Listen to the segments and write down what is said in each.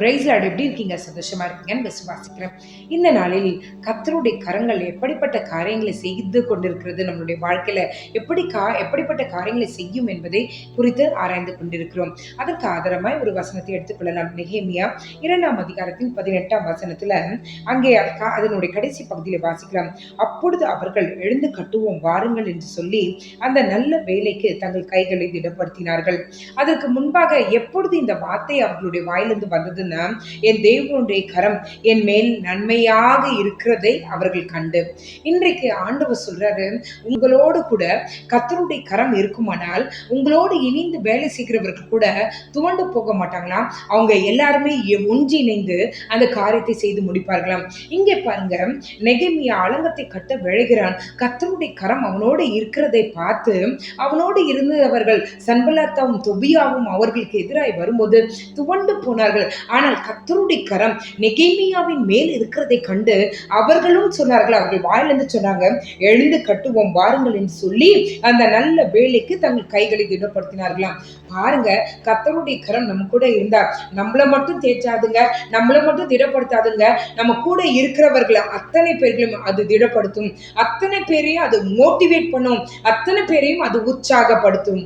பிரைஸ்லாட் எப்படி இருக்கீங்க? சந்தோஷமா இருக்கீங்கன்னு விசுவாசிக்கிறேன் இந்த நாளில் கத்தருடைய கரங்கள் எப்படிப்பட்ட காரியங்களை செய்து கொண்டிருக்கிறது? நம்மளுடைய வாழ்க்கையில எப்படி கா எப்படிப்பட்ட காரியங்களை செய்யும் என்பதை குறித்து ஆராய்ந்து கொண்டிருக்கிறோம். அதற்கு ஆதாரமாய் ஒரு வசனத்தை எடுத்துக்கொள்ளலாம். நெகேமியா இரண்டாம் அதிகாரத்தின் பதினெட்டாம் வசனத்துல அங்கே அதனுடைய கடைசி பகுதியில் வாசிக்கலாம். அப்பொழுது அவர்கள் எழுந்து கட்டுவோம் வாருங்கள் என்று சொல்லி அந்த நல்ல வேலைக்கு தங்கள் கைகளை திடப்படுத்தினார்கள். அதற்கு முன்பாக எப்பொழுது இந்த வார்த்தை அவர்களுடைய வாயிலிருந்து வந்ததுன்னா என் தேவனுடைய கரம் என் மேல் நன்மையாக இருக்கிறதை அவர்கள் கண்டு. இன்றைக்கு ஆண்டவர் சொல்றாரு உங்களோடு கூட கத்தருடைய கரம் இருக்குமானால் உங்களோடு இணைந்து வேலை செய்கிறவர்கள் கூட துவண்டு போக மாட்டாங்களாம். அவங்க எல்லாருமே எ- ஒன்றிணைந்து அந்த காரியத்தை செய்து முடிப்பார்களாம். இங்கே பாருங்க நெகமியா அலங்கத்தை கட்ட விழைகிறான். கத்தருடைய கரம் அவனோடு இருக்கிறதை பார்த்து அவனோடு இருந்து அவர்கள் சன்பலாத்தாவும் தொபியாவும் அவர்களுக்கு எதிராக வரும்போது துவண்டு போனார்கள். ஆனால் கத்தருடைய கரம் நெகேமியாவின் மேல் இருக்கிறதை கண்டு அவர்களும் சொன்னார்கள். அவர்கள் வாயிலிருந்து சொன்னாங்க எழுந்து கட்டுவோம் வாருங்கள் என்று சொல்லி அந்த நல்ல வேலைக்கு தங்கள் கைகளை திடப்படுத்தினார்களாம். பாருங்க கத்தருடைய கரம் நம்ம கூட இருந்தா நம்மளை மட்டும் தேய்ச்சாதுங்க நம்மளை மட்டும் திடப்படுத்தாதுங்க. நம்ம கூட இருக்கிறவர்களை அத்தனை பேர்களையும் அது திடப்படுத்தும். அத்தனை பேரையும் அது மோட்டிவேட் பண்ணும். அத்தனை பேரையும் அது உற்சாகப்படுத்தும்.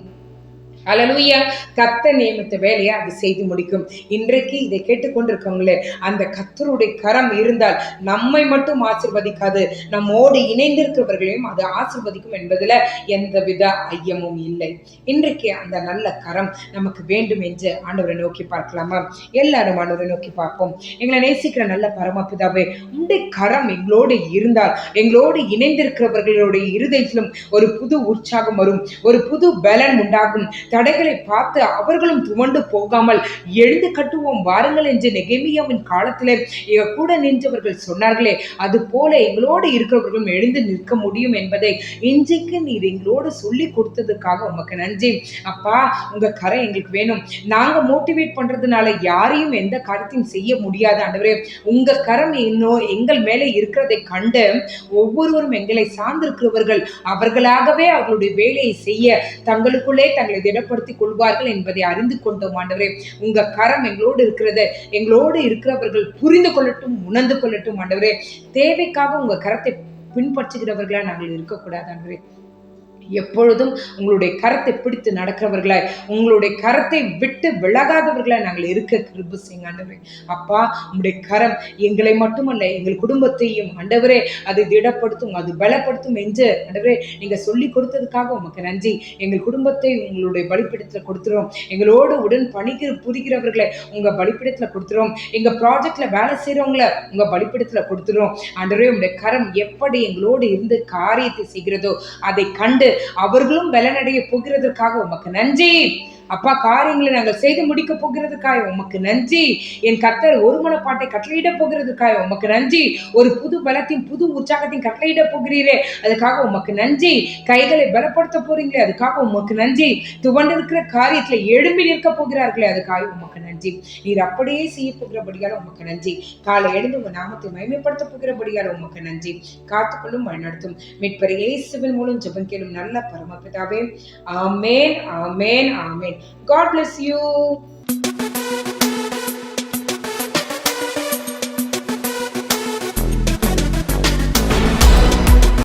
அலலூயா கத்த நியமித்த வேலையை அது செய்து முடிக்கும். இன்றைக்கு இதை கேட்டுக்கொண்டிருக்கவங்களே அந்த கத்தருடைய கரம் இருந்தால் நம்மை மட்டும் ஆசிர்வதிக்காது. நம்மோடு இணைந்திருக்கிறவர்களையும் அது ஆசிர்வதிக்கும் என்பதில் எந்தவித ஐயமும் இல்லை. இன்றைக்கு அந்த நல்ல கரம் நமக்கு வேண்டும் என்று ஆண்டவரை நோக்கி பார்க்கலாமா? எல்லாரும் ஆண்டவரை நோக்கி பார்ப்போம். எங்களை நேசிக்கிற நல்ல பரமபிதாவே உடைய கரம் எங்களோடு இருந்தால் எங்களோடு இணைந்திருக்கிறவர்களுடைய இருதயத்திலும் ஒரு புது உற்சாகம் வரும் ஒரு புது பலன் உண்டாகும். தடைகளை பார்த்து அவர்களும் துவண்டு போகாமல் எழுந்து கட்டுவோம் வாருங்கள் என்று நெகேமியாவின் காலத்திலே எங்க கூட நின்றவர்கள் சொன்னார்களே அது போல எங்களோடு இருக்கிறவர்களும் எழுந்து நிற்க முடியும் என்பதை இன்றைக்கு நீர் எங்களோடு சொல்லி கொடுத்ததுக்காக உமக்கு நன்றி. அப்பா உங்க கரை எங்களுக்கு வேணும். நாங்க மோட்டிவேட் பண்றதுனால யாரையும் எந்த காரியத்தையும் செய்ய முடியாது ஆண்டவரே. உங்க கரம் இன்னும் எங்கள் மேலே இருக்கிறதை கண்டு ஒவ்வொருவரும் எங்களை சார்ந்திருக்கிறவர்கள் அவர்களாகவே அவர்களுடைய வேலையை செய்ய தங்களுக்குள்ளே தங்களை பலப்படுத்திக் கொள்வார்கள் என்பதை அறிந்து கொண்டோம் ஆண்டவரே. உங்க கரம் எங்களோடு இருக்கிறது. எங்களோடு இருக்கிறவர்கள் புரிந்து கொள்ளட்டும் உணர்ந்து கொள்ளட்டும் ஆண்டவரே. தேவைக்காக உங்க கரத்தை பின்பற்றுகிறவர்களா நாங்கள் இருக்கக்கூடாது ஆண்டவரே. எப்பொழுதும் உங்களுடைய கரத்தை பிடித்து நடக்கிறவர்களாய் உங்களுடைய கரத்தை விட்டு விலகாதவர்களாய் நாங்கள் இருக்க கிருப செய்யுங்க ஆண்டவரே. அப்பா உங்களுடைய கரம் எங்களை மட்டுமல்ல எங்கள் குடும்பத்தையும் ஆண்டவரே அதை திடப்படுத்தும் அது பலப்படுத்தும் என்று ஆண்டவரே நீங்க சொல்லி கொடுத்ததுக்காக உமக்கு நன்றி. எங்கள் குடும்பத்தை உங்களுடைய பலிப்பிடத்துல கொடுத்துரும் எங்களோடு உடன் பணிகிற புரிகிறவர்களை உங்க பலிப்பிடத்துல கொடுத்துரும் எங்க ப்ராஜெக்ட்ல வேலை செய்கிறவங்கள உங்க பலிப்பிடத்துல கொடுத்துரும் ஆண்டவரே உங்களுடைய கரம் எப்படி எங்களோடு இருந்து காரியத்தை செய்கிறதோ அதை கண்டு அவர்களும் பலனடைய போகிறதற்காக உமக்கு நன்றி. அப்பா காரியங்களை நாங்கள் செய்து முடிக்க போகிறதுக்காக உமக்கு நன்றி. என் கத்தர் ஒரு மனப்பாட்டை கட்டளையிட போகிறதுக்காக உமக்கு நன்றி. ஒரு புது பலத்தையும் புது உற்சாகத்தையும் கட்டளையிட போகிறீரே அதுக்காக உமக்கு நன்றி. கைகளை பலப்படுத்த போறீங்களே அதுக்காக உமக்கு நன்றி. துவண்டு இருக்கிற காரியத்துல எழும்பி நிற்க போகிறார்களே அதுக்காக உமக்கு நன்றி. நீர் அப்படியே செய்ய போகிறபடியால் உமக்கு நன்றி. காலை எழுந்து உங்க நாமத்தை மயமைப்படுத்த போகிறபடியால் உமக்கு நன்றி. காத்துக்கொள்ளும் வழிநடத்தும். மீட்பர் இயேசுவின் மூலம் ஜபம் கேளும் நல்ல பரமபிதாவே ஆமேன் ஆமேன் ஆமேன் காட் bless you